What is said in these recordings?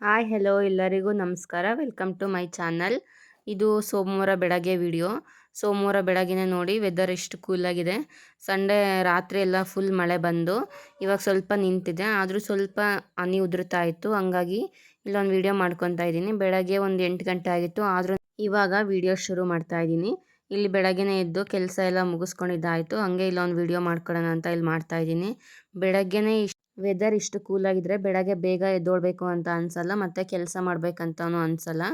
Hi hello ಎಲ್ಲರಿಗೂ ನಮಸ್ಕಾರ. Welcome to my channel ಇದು ಸೋಮವಾರ ಬೆಳಗ್ಗೆ ವಿಡಿಯೋ ಸೋಮವಾರ ಬೆಳಗ್ಗೆ ನೋಡಿ ವೆದರ್ ಎಷ್ಟು ಕೂಲಾಗಿದೆ ಸಂಡೇ ರಾತ್ರಿ ಎಲ್ಲ ಫುಲ್ ಮಳೆ ಬಂದು, ಇವಾಗ ಸ್ವಲ್ಪ ನಿಂತಿದೆ. ಆದರೂ ಸ್ವಲ್ಪ ಹನಿ ಉದುರ್ತಾ ಇತ್ತು. ಹಂಗಾಗಿ ಇಲ್ಲೊಂದು ವಿಡಿಯೋ ಮಾಡ್ಕೊತಾ ಇದ್ದೀನಿ. ಬೆಳಗ್ಗೆ ಒಂದು ಎಂಟು ಗಂಟೆ ಆಗಿತ್ತು. ಆದರೂ ಇವಾಗ ವಿಡಿಯೋ ಶುರು ಮಾಡ್ತಾ ಇದ್ದೀನಿ. ಇಲ್ಲಿ ಬೆಳಗ್ಗೆನೇ ಎದ್ದು ಕೆಲಸ ಎಲ್ಲ ಮುಗಿಸ್ಕೊಂಡಿದ್ದಾಯಿತು. ಹಂಗೆ ಇಲ್ಲೊಂದು ವಿಡಿಯೋ ಮಾಡ್ಕೊಳ್ಳೋಣ ಅಂತ ಇಲ್ಲಿ ಮಾಡ್ತಾ ಇದ್ದೀನಿ. ಬೆಳಗ್ಗೆನೇ ಇಷ್ಟು ವೆದರ್ ಇಷ್ಟು ಕೂಲಾಗಿದ್ದರೆ ಬೆಳಗ್ಗೆ ಬೇಗ ಎದ್ದೋಳ್ಬೇಕು ಅಂತ ಅನ್ಸಲ್ಲ, ಮತ್ತು ಕೆಲಸ ಮಾಡಬೇಕಂತನೂ ಅನ್ಸಲ್ಲ.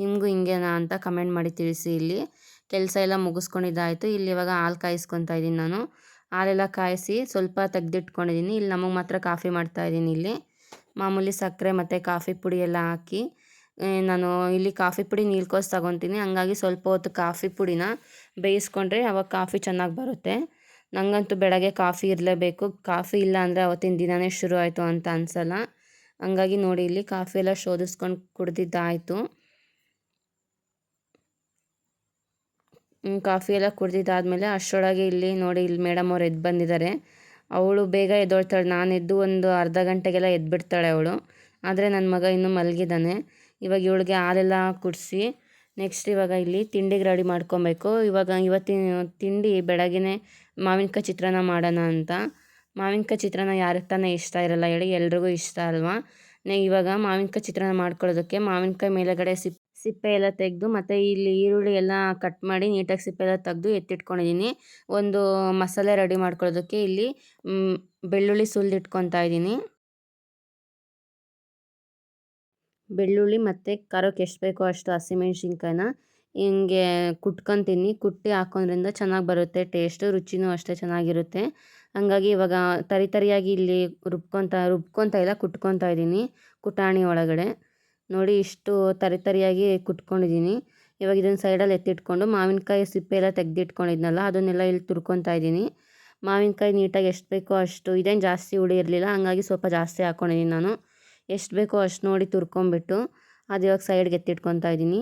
ನಿಮಗೂ ಹಿಂಗೇನಾ ಅಂತ ಕಮೆಂಟ್ ಮಾಡಿ ತಿಳಿಸಿ ಇಲ್ಲಿ. ಕೆಲಸ ಎಲ್ಲ ಮುಗಿಸ್ಕೊಂಡಿದ್ದಾಯಿತು. ಇಲ್ಲಿ ಇವಾಗ ಹಾಲು ಕಾಯಿಸ್ಕೊತಾ ಇದ್ದೀನಿ ನಾನು. ಹಾಲೆಲ್ಲ ಕಾಯಿಸಿ ಸ್ವಲ್ಪ ತೆಗ್ದಿಟ್ಕೊಂಡಿದ್ದೀನಿ. ಇಲ್ಲಿ ನಮಗೆ ಮಾತ್ರ ಕಾಫಿ ಮಾಡ್ತಾ ಇದ್ದೀನಿ ಇಲ್ಲಿ. ಮಾಮೂಲಿ ಸಕ್ಕರೆ ಮತ್ತು ಕಾಫಿ ಪುಡಿ ಎಲ್ಲ ಹಾಕಿ ನಾನು ಇಲ್ಲಿ ಕಾಫಿ ಪುಡಿ ನೀಲ್ಕೋಸ್ ತಗೊತೀನಿ. ಹಂಗಾಗಿ ಸ್ವಲ್ಪ ಹೊತ್ತು ಕಾಫಿ ಪುಡಿನ ಬೇಯಿಸ್ಕೊಂಡ್ರೆ ಅವಾಗ ಕಾಫಿ ಚೆನ್ನಾಗಿ ಬರುತ್ತೆ. ನನಗಂತೂ ಬೆಳಗ್ಗೆ ಕಾಫಿ ಇರಲೇಬೇಕು. ಕಾಫಿ ಇಲ್ಲ ಅಂದರೆ ಅವತ್ತಿನ ದಿನವೇ ಶುರು ಆಯಿತು ಅಂತ ಅನಿಸಲ್ಲ. ಹಂಗಾಗಿ ನೋಡಿ ಇಲ್ಲಿ ಕಾಫಿ ಎಲ್ಲ ಶೋಧಿಸ್ಕೊಂಡು ಕುಡ್ದಿದ್ದಾಯಿತು. ಕಾಫಿ ಎಲ್ಲ ಕುಡ್ದಿದ್ದಾದಮೇಲೆ ಅಷ್ಟರೊಳಗೆ ಇಲ್ಲಿ ನೋಡಿ ಇಲ್ಲಿ ಮೇಡಮ್ ಅವ್ರು ಎದ್ದು ಬಂದಿದ್ದಾರೆ. ಅವಳು ಬೇಗ ಎದ್ದೋಳ್ತಾಳೆ. ನಾನು ಎದ್ದು ಒಂದು ಅರ್ಧ ಗಂಟೆಗೆಲ್ಲ ಎದ್ಬಿಡ್ತಾಳೆ ಅವಳು. ಆದರೆ ನನ್ನ ಮಗ ಇನ್ನೂ ಮಲಗಿದ್ದಾನೆ. ಇವಾಗ ಇವಳಿಗೆ ಹಾಲೆಲ್ಲ ಕುಡಿಸಿ ನೆಕ್ಸ್ಟ್ ಇವಾಗ ಇಲ್ಲಿ ತಿಂಡಿಗೆ ರೆಡಿ ಮಾಡ್ಕೊಬೇಕು. ಇವಾಗ ಇವತ್ತಿನ ತಿಂಡಿ ಬೆಳಗ್ಗೆ ಮಾವಿನಕಾಯಿ ಚಿತ್ರಾನ್ನ ಮಾಡೋಣ ಅಂತ. ಮಾವಿನಕಾಯಿ ಚಿತ್ರಾನ್ನ ಯಾರಿಗೆ ತಾನೇ ಇಷ್ಟ ಇರಲ್ಲ ಹೇಳಿ ಎಲ್ರಿಗೂ ಇಷ್ಟ ಅಲ್ವಾ? ಇವಾಗ ಮಾವಿನಕಾಯಿ ಚಿತ್ರಾನ್ನ ಮಾಡ್ಕೊಳ್ಳೋದಕ್ಕೆ ಮಾವಿನಕಾಯಿ ಮೇಲುಗಡೆ ಸಿಪ್, ಸಿಪ್ಪೆ ಎಲ್ಲ ತೆಗೆದು ಮತ್ತು ಇಲ್ಲಿ ಈರುಳ್ಳಿ ಎಲ್ಲ ಕಟ್ ಮಾಡಿ ನೀಟಾಗಿ ಸಿಪ್ಪೆ ಎಲ್ಲ ತೆಗೆದು ಎತ್ತಿಟ್ಕೊಂಡಿದ್ದೀನಿ. ಒಂದು ಮಸಾಲೆ ರೆಡಿ ಮಾಡ್ಕೊಳ್ಳೋದಕ್ಕೆ ಇಲ್ಲಿ ಬೆಳ್ಳುಳ್ಳಿ ಸುಲಿದಿಟ್ಕೊತಾ ಇದ್ದೀನಿ. ಬೆಳ್ಳುಳ್ಳಿ ಮತ್ತು ಖಾರಕ್ಕೆ ಎಷ್ಟು ಬೇಕೋ ಅಷ್ಟು ಹಸಿಮೆಣ್ಸಿನ್ಕಾಯಿನ ಹಿಂಗೆ ಕುಟ್ಕೊತೀನಿ. ಕುಟ್ಟಿ ಹಾಕೋದ್ರಿಂದ ಚೆನ್ನಾಗಿ ಬರುತ್ತೆ ಟೇಸ್ಟು ರುಚಿನೂ ಅಷ್ಟೇ ಚೆನ್ನಾಗಿರುತ್ತೆ. ಹಂಗಾಗಿ ಇವಾಗ ತರಿ ತರಿಯಾಗಿ ಇಲ್ಲಿ ರುಬ್ಕೊತ ರುಬ್ಕೊತ ಇಲ್ಲ, ಕುಟ್ಕೊತಾ ಇದ್ದೀನಿ ಕುಟಾಣಿ ಒಳಗಡೆ. ನೋಡಿ ಇಷ್ಟು ತರಿ ತರಿಯಾಗಿ ಕುಟ್ಕೊಂಡಿದ್ದೀನಿ. ಇವಾಗ ಇದನ್ನು ಸೈಡಲ್ಲಿ ಎತ್ತಿಟ್ಕೊಂಡು ಮಾವಿನಕಾಯಿ ಸಿಪ್ಪೆ ಎಲ್ಲ ತೆಗೆದಿಟ್ಕೊಂಡಿದ್ನಲ್ಲ, ಅದನ್ನೆಲ್ಲ ಇಲ್ಲಿ ತುರ್ಕೊತಾ ಇದ್ದೀನಿ. ಮಾವಿನಕಾಯಿ ನೀಟಾಗಿ ಎಷ್ಟು ಬೇಕೋ ಅಷ್ಟು, ಇದೇನು ಜಾಸ್ತಿ ಹುಳಿ ಇರಲಿಲ್ಲ, ಹಂಗಾಗಿ ಸ್ವಲ್ಪ ಜಾಸ್ತಿ ಹಾಕ್ಕೊಂಡಿದ್ದೀನಿ ನಾನು. ಎಷ್ಟು ಬೇಕೋ ಅಷ್ಟು ನೋಡಿ ತುರ್ಕೊಂಬಿಟ್ಟು ಅದು ಇವಾಗ ಸೈಡ್ಗೆ ಎತ್ತಿಟ್ಕೊತಾ ಇದ್ದೀನಿ.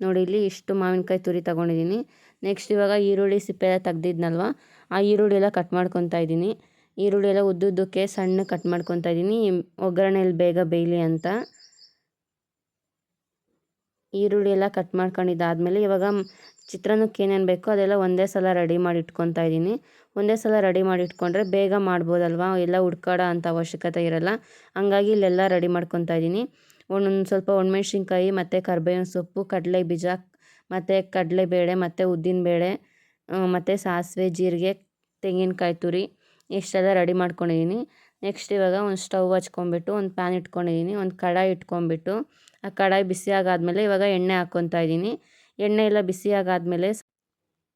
ನೋಡಿ ಇಲ್ಲಿ ಇಷ್ಟು ಮಾವಿನಕಾಯಿ ತುರಿ ತೊಗೊಂಡಿದ್ದೀನಿ. ನೆಕ್ಸ್ಟ್ ಇವಾಗ ಈರುಳ್ಳಿ ಸಿಪ್ಪೆ ಎಲ್ಲ ತೆಗ್ದಿದ್ನಲ್ವ? ಆ ಈರುಳ್ಳಿ ಎಲ್ಲ ಕಟ್ ಮಾಡ್ಕೊತಾ ಇದ್ದೀನಿ. ಈರುಳ್ಳಿ ಎಲ್ಲ ಉದ್ದುದ್ದಕ್ಕೆ ಸಣ್ಣ ಕಟ್ ಮಾಡ್ಕೊತಾ ಇದ್ದೀನಿ. ಒಗ್ಗರಣೆಯಲ್ಲಿ ಬೇಗ ಬೇಯಲಿ ಅಂತ. ಈರುಳ್ಳಿ ಎಲ್ಲ ಕಟ್ ಮಾಡ್ಕೊಂಡಿದ್ದಾದ್ಮೇಲೆ ಇವಾಗ ಚಿತ್ರಾನ್ನಕ್ಕೆ ಏನೇನು ಬೇಕೋ ಅದೆಲ್ಲ ಒಂದೇ ಸಲ ರೆಡಿ ಮಾಡಿ ಇಟ್ಕೊತಾ ಇದ್ದೀನಿ. ಒಂದೇ ಸಲ ರೆಡಿ ಮಾಡಿ ಇಟ್ಕೊಂಡ್ರೆ ಬೇಗ ಮಾಡ್ಬೋದಲ್ವಾ? ಎಲ್ಲ ಹುಡ್ಕಾಡೋ ಅಂಥ ಅವಶ್ಯಕತೆ ಇರಲ್ಲ. ಹಂಗಾಗಿ ಇಲ್ಲೆಲ್ಲ ರೆಡಿ ಮಾಡ್ಕೊತಾ ಇದ್ದೀನಿ. ಒಂದೊಂದು ಸ್ವಲ್ಪ ಒಣಮೆಣ್ಸಿನ್ಕಾಯಿ, ಮತ್ತು ಕರ್ಬೇವಿನ ಸೊಪ್ಪು, ಕಡಲೆ ಬೀಜ, ಮತ್ತು ಕಡಲೆಬೇಳೆ ಮತ್ತು ಉದ್ದಿನಬೇಳೆ ಮತ್ತು ಸಾಸಿವೆ, ಜೀರಿಗೆ, ತೆಂಗಿನಕಾಯಿ ತುರಿ, ಇಷ್ಟೆಲ್ಲ ರೆಡಿ ಮಾಡ್ಕೊಂಡಿದ್ದೀನಿ. ನೆಕ್ಸ್ಟ್ ಇವಾಗ ಒಂದು ಸ್ಟವ್ ಹಚ್ಕೊಂಬಿಟ್ಟು ಒಂದು ಪ್ಯಾನ್ ಇಟ್ಕೊಂಡಿದ್ದೀನಿ, ಒಂದು ಕಡಾಯಿ ಇಟ್ಕೊಂಬಿಟ್ಟು ಆ ಕಡಾಯಿ ಬಿಸಿಯಾಗಾದಮೇಲೆ ಇವಾಗ ಎಣ್ಣೆ ಹಾಕ್ಕೊತಾ ಇದ್ದೀನಿ. ಎಣ್ಣೆ ಎಲ್ಲ ಬಿಸಿಯಾಗಾದಮೇಲೆ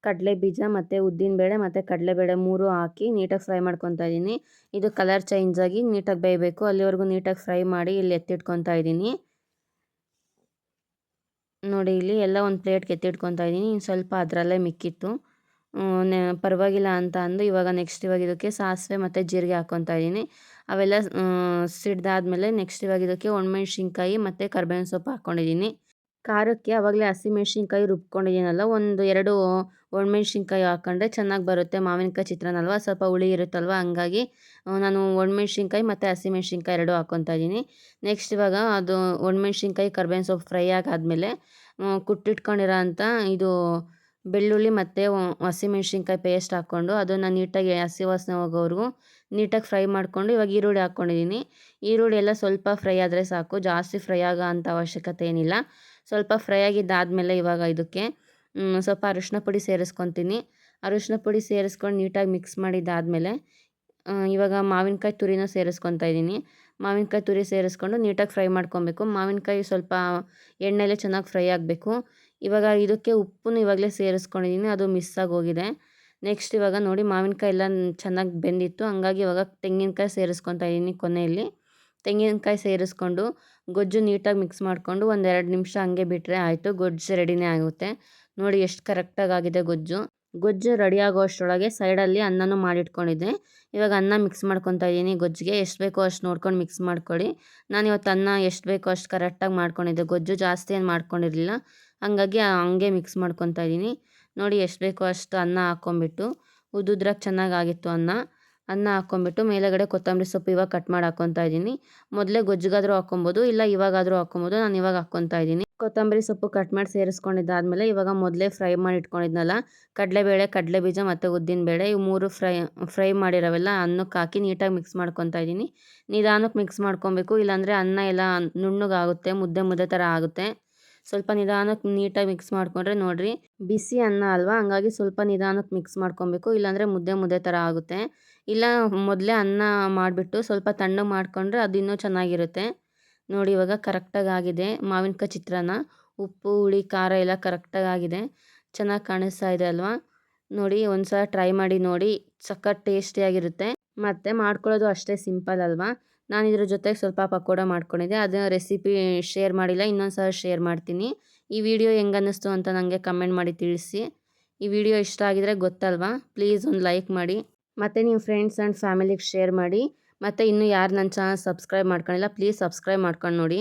ಕಡಲೆ ಬೀಜ ಮತ್ತು ಉದ್ದಿನಬೇಳೆ ಮತ್ತು ಕಡಲೆಬೇಳೆ ಮೂರು ಹಾಕಿ ನೀಟಾಗಿ ಫ್ರೈ ಮಾಡ್ಕೊತಾ ಇದ್ದೀನಿ. ಇದು ಕಲರ್ ಚೇಂಜ್ ಆಗಿ ನೀಟಾಗಿ ಬೇಯಬೇಕು. ಅಲ್ಲಿವರೆಗೂ ನೀಟಾಗಿ ಫ್ರೈ ಮಾಡಿ ಇಲ್ಲಿ ಎತ್ತಿಟ್ಕೊತಾ ಇದ್ದೀನಿ. ನೋಡಿ, ಇಲ್ಲಿ ಎಲ್ಲ ಒಂದು ಪ್ಲೇಟ್ಗೆ ಎತ್ತಿಟ್ಕೊತಾ ಇದ್ದೀನಿ. ಇನ್ನು ಸ್ವಲ್ಪ ಅದರಲ್ಲೇ ಮಿಕ್ಕಿತ್ತು. ಪರವಾಗಿಲ್ಲ ಅಂತ ಅಂದು ಇವಾಗ ನೆಕ್ಸ್ಟ್ ಇವಾಗ ಇದಕ್ಕೆ ಸಾಸಿವೆ ಮತ್ತು ಜೀರಿಗೆ ಹಾಕ್ಕೊತಾ ಇದ್ದೀನಿ. ಅವೆಲ್ಲ ಸಿಡ್ದಾದಮೇಲೆ ನೆಕ್ಸ್ಟ್ ಇವಾಗ ಇದಕ್ಕೆ ಒಣಮೆಣ್ಸಿನ್ಕಾಯಿ ಮತ್ತು ಕರ್ಬೇವಿನ ಸೊಪ್ಪು ಹಾಕ್ಕೊಂಡಿದ್ದೀನಿ ಖಾರಕ್ಕೆ ಆವಾಗಲೇ ಹಸಿಮೆಣ್ಸಿನ್ಕಾಯಿ ರುಬ್ಕೊಂಡಿದ್ದೀನಲ್ಲ, ಒಂದು ಎರಡು ಒಣಮೆಣ್ಸಿನ್ಕಾಯಿ ಹಾಕ್ಕೊಂಡ್ರೆ ಚೆನ್ನಾಗಿ ಬರುತ್ತೆ. ಮಾವಿನಕಾಯಿ ಚಿತ್ರಾನ್ನ ಸ್ವಲ್ಪ ಹುಳಿ ಇರುತ್ತಲ್ವ, ಹಂಗಾಗಿ ನಾನು ಒಣಮೆಣ್ಸಿನ್ಕಾಯಿ ಮತ್ತು ಹಸಿಮೆಣ್ಸಿನ್ಕಾಯಿ ಎರಡು ಹಾಕ್ಕೊತಾ ಇದ್ದೀನಿ. ನೆಕ್ಸ್ಟ್ ಇವಾಗ ಅದು ಒಣಮೆಣ್ಸಿನ್ಕಾಯಿ ಕರ್ಬೇವಿನ ಸೊಪ್ಪು ಫ್ರೈ ಆಗಾದಮೇಲೆ ಕುಟ್ಟಿಟ್ಕೊಂಡಿರೋ ಅಂಥ ಇದು ಬೆಳ್ಳುಳ್ಳಿ ಮತ್ತು ಹಸಿಮೆಣ್ಸಿನ್ಕಾಯಿ ಪೇಸ್ಟ್ ಹಾಕ್ಕೊಂಡು ಅದನ್ನು ನೀಟಾಗಿ ಹಸಿ ವಾಸನೆ ಹೋಗೋವರೆಗೂ ನೀಟಾಗಿ ಫ್ರೈ ಮಾಡಿಕೊಂಡು ಇವಾಗ ಈರುಳ್ಳಿ ಹಾಕ್ಕೊಂಡಿದ್ದೀನಿ ಈರುಳ್ಳಿ ಎಲ್ಲ ಸ್ವಲ್ಪ ಫ್ರೈ ಆದರೆ ಸಾಕು. ಜಾಸ್ತಿ ಫ್ರೈ ಆಗೋ ಅಂಥ ಅವಶ್ಯಕತೆ ಏನಿಲ್ಲ. ಸ್ವಲ್ಪ ಫ್ರೈ ಆಗಿದ್ದಾದಮೇಲೆ ಇವಾಗ ಇದಕ್ಕೆ ಸ್ವಲ್ಪ ಅರಿಶಿನ ಪುಡಿ ಸೇರಿಸ್ಕೊತೀನಿ. ಅರಿಶಿನ ಪುಡಿ ಸೇರಿಸ್ಕೊಂಡು ನೀಟಾಗಿ ಮಿಕ್ಸ್ ಮಾಡಿದ್ದಾದಮೇಲೆ ಇವಾಗ ಮಾವಿನಕಾಯಿ ತುರಿನ ಸೇರಿಸ್ಕೊತಾ ಇದ್ದೀನಿ ಮಾವಿನಕಾಯಿ ತುರಿ ಸೇರಿಸ್ಕೊಂಡು ನೀಟಾಗಿ ಫ್ರೈ ಮಾಡ್ಕೊಬೇಕು. ಮಾವಿನಕಾಯಿ ಸ್ವಲ್ಪ ಎಣ್ಣೆಲೆ ಚೆನ್ನಾಗಿ ಫ್ರೈ ಆಗಬೇಕು. ಇವಾಗ ಇದಕ್ಕೆ ಉಪ್ಪನ್ನು ಇವಾಗಲೇ ಸೇರಿಸ್ಕೊಂಡಿದ್ದೀನಿ ಅದು ಮಿಸ್ ಆಗೋಗಿದೆ. ನೆಕ್ಸ್ಟ್ ಇವಾಗ ನೋಡಿ ಮಾವಿನಕಾಯಿ ಎಲ್ಲ ಚೆನ್ನಾಗಿ ಬೆಂದಿತ್ತು. ಹಂಗಾಗಿ ಇವಾಗ ತೆಂಗಿನಕಾಯಿ ಸೇರಿಸ್ಕೊತಾ ಇದ್ದೀನಿ ಕೊನೆಯಲ್ಲಿ. ತೆಂಗಿನಕಾಯಿ ಸೇರಿಸ್ಕೊಂಡು ಗೊಜ್ಜು ನೀಟಾಗಿ ಮಿಕ್ಸ್ ಮಾಡಿಕೊಂಡು ಒಂದೆರಡು ನಿಮಿಷ ಹಂಗೆ ಬಿಟ್ಟರೆ ಆಯಿತು. ಗೊಜ್ಜು ರೆಡಿನೇ ಆಗುತ್ತೆ. ನೋಡಿ ಎಷ್ಟು ಕರೆಕ್ಟಾಗಿ ಆಗಿದೆ ಗೊಜ್ಜು. ಗೊಜ್ಜು ರೆಡಿ ಆಗೋ ಅಷ್ಟರೊಳಗೆ ಸೈಡಲ್ಲಿ ಅನ್ನನೂ ಮಾಡಿಟ್ಕೊಂಡಿದ್ದೆ. ಇವಾಗ ಅನ್ನ ಮಿಕ್ಸ್ ಮಾಡ್ಕೊತಾ ಇದ್ದೀನಿ ಗೊಜ್ಜಿಗೆ. ಎಷ್ಟು ಬೇಕೋ ಅಷ್ಟು ನೋಡ್ಕೊಂಡು ಮಿಕ್ಸ್ ಮಾಡ್ಕೊಳ್ಳಿ. ನಾನು ಇವತ್ತು ಅನ್ನ ಎಷ್ಟು ಬೇಕೋ ಅಷ್ಟು ಕರೆಕ್ಟಾಗಿ ಮಾಡ್ಕೊಂಡಿದ್ದೆ. ಗೊಜ್ಜು ಜಾಸ್ತಿ ಏನು ಮಾಡ್ಕೊಂಡಿರಲಿಲ್ಲ. ಹಂಗಾಗಿ ಹಂಗೆ ಮಿಕ್ಸ್ ಮಾಡ್ಕೊತಾ ಇದ್ದೀನಿ. ನೋಡಿ ಎಷ್ಟು ಬೇಕೋ ಅಷ್ಟು ಅನ್ನ ಹಾಕ್ಕೊಂಬಿಟ್ಟು ಚೆನ್ನಾಗಿ ಚೆನ್ನಾಗಾಗಿತ್ತು ಅನ್ನ. ಅನ್ನ ಹಾಕ್ಕೊಂಬಿಟ್ಟು ಮೇಲೆಗಡೆ ಕೊತ್ತಂಬರಿ ಸೊಪ್ಪು ಇವಾಗ ಕಟ್ ಮಾಡಿ ಹಾಕ್ಕೊತಾ ಇದ್ದೀನಿ. ಮೊದಲೇ ಗೊಜ್ಜಿಗಾದರೂ ಹಾಕ್ಕೊಬೋದು, ಇಲ್ಲ ಇವಾಗಾದರೂ ಹಾಕ್ಕೊಬೋದು, ನಾನು ಇವಾಗ ಹಾಕ್ಕೊತಾ ಇದ್ದೀನಿ. ಕೊತ್ತಂಬರಿ ಸೊಪ್ಪು ಕಟ್ ಮಾಡಿ ಸೇರಿಸ್ಕೊಂಡಿದ್ದಾದಮೇಲೆ ಇವಾಗ ಮೊದಲೇ ಫ್ರೈ ಮಾಡಿ ಇಟ್ಕೊಂಡಿದ್ನಲ್ಲ, ಕಡಲೆಬೇಳೆ ಕಡಲೆ ಬೀಜ ಮತ್ತು ಉದ್ದಿನಬೇಳೆ, ಇವು ಮೂರು ಫ್ರೈ ಫ್ರೈ ಮಾಡಿರೋವೆಲ್ಲ ಅನ್ನಕ್ಕೆ ಹಾಕಿ ನೀಟಾಗಿ ಮಿಕ್ಸ್ ಮಾಡ್ಕೊತಾ ಇದ್ದೀನಿ. ನಿಧಾನಕ್ಕೆ ಮಿಕ್ಸ್ ಮಾಡ್ಕೊಬೇಕು, ಇಲ್ಲಾಂದರೆ ಅನ್ನ ಎಲ್ಲ ನುಣ್ಣಗಾಗುತ್ತೆ, ಮುದ್ದೆ ಮುದ್ದೆ ಥರ ಆಗುತ್ತೆ. ಸ್ವಲ್ಪ ನಿಧಾನಕ್ಕೆ ನೀಟಾಗಿ ಮಿಕ್ಸ್ ಮಾಡಿಕೊಂಡ್ರೆ ನೋಡಿರಿ ಬಿಸಿ ಅನ್ನ ಅಲ್ವಾ? ಹಂಗಾಗಿ ಸ್ವಲ್ಪ ನಿಧಾನಕ್ಕೆ ಮಿಕ್ಸ್ ಮಾಡ್ಕೊಬೇಕು. ಇಲ್ಲಾಂದರೆ ಮುದ್ದೆ ಮುದ್ದೆ ಥರ ಆಗುತ್ತೆ. ಇಲ್ಲ, ಮೊದಲೇ ಅನ್ನ ಮಾಡಿಬಿಟ್ಟು ಸ್ವಲ್ಪ ತಣ್ಣಗೆ ಮಾಡಿಕೊಂಡ್ರೆ ಅದು ಇನ್ನೂ ಚೆನ್ನಾಗಿರುತ್ತೆ. ನೋಡಿ, ಇವಾಗ ಕರೆಕ್ಟಾಗಿ ಆಗಿದೆ ಮಾವಿನಕಾಯಿ ಚಿತ್ರಾನ್ನ. ಉಪ್ಪು, ಹುಳಿ, ಖಾರ ಎಲ್ಲ ಕರೆಕ್ಟಾಗಿ ಆಗಿದೆ. ಚೆನ್ನಾಗಿ ಕಾಣಿಸ್ತಾ ಇದೆ ಅಲ್ವಾ? ನೋಡಿ ಒಂದು ಸಲ ಟ್ರೈ ಮಾಡಿ ನೋಡಿ. ಸಖತ್ ಟೇಸ್ಟಿಯಾಗಿರುತ್ತೆ ಮತ್ತು ಮಾಡ್ಕೊಳ್ಳೋದು ಅಷ್ಟೇ ಸಿಂಪಲ್ ಅಲ್ವಾ? ನಾನು ಇದ್ರ ಜೊತೆಗೆ ಸ್ವಲ್ಪ ಪಕೋಡ ಮಾಡ್ಕೊಂಡಿದ್ದೆ. ಅದನ್ನ ರೆಸಿಪಿ ಶೇರ್ ಮಾಡಿಲ್ಲ, ಇನ್ನೊಂದು ಸಲ ಶೇರ್ ಮಾಡ್ತೀನಿ. ಈ ವಿಡಿಯೋ ಹೆಂಗೆ ಅನ್ನಿಸ್ತು ಅಂತ ನನಗೆ ಕಮೆಂಟ್ ಮಾಡಿ ತಿಳಿಸಿ. ಈ ವಿಡಿಯೋ ಇಷ್ಟ ಆಗಿದರೆ ಗೊತ್ತಲ್ವಾ? ಪ್ಲೀಸ್ ಒಂದು ಲೈಕ್ ಮಾಡಿ. ಮತ್ತು ನೀವು ಫ್ರೆಂಡ್ಸ್ ಆ್ಯಂಡ್ ಫ್ಯಾಮಿಲಿಗೆ ಶೇರ್ ಮಾಡಿ. ಮತ್ತು ಇನ್ನೂ ಯಾರು ನನ್ನ ಚಾನಲ್ ಸಬ್ಸ್ಕ್ರೈಬ್ ಮಾಡ್ಕೊಂಡಿಲ್ಲ ಪ್ಲೀಸ್ ಸಬ್ಸ್ಕ್ರೈಬ್ ಮಾಡ್ಕೊಂಡು ನೋಡಿ.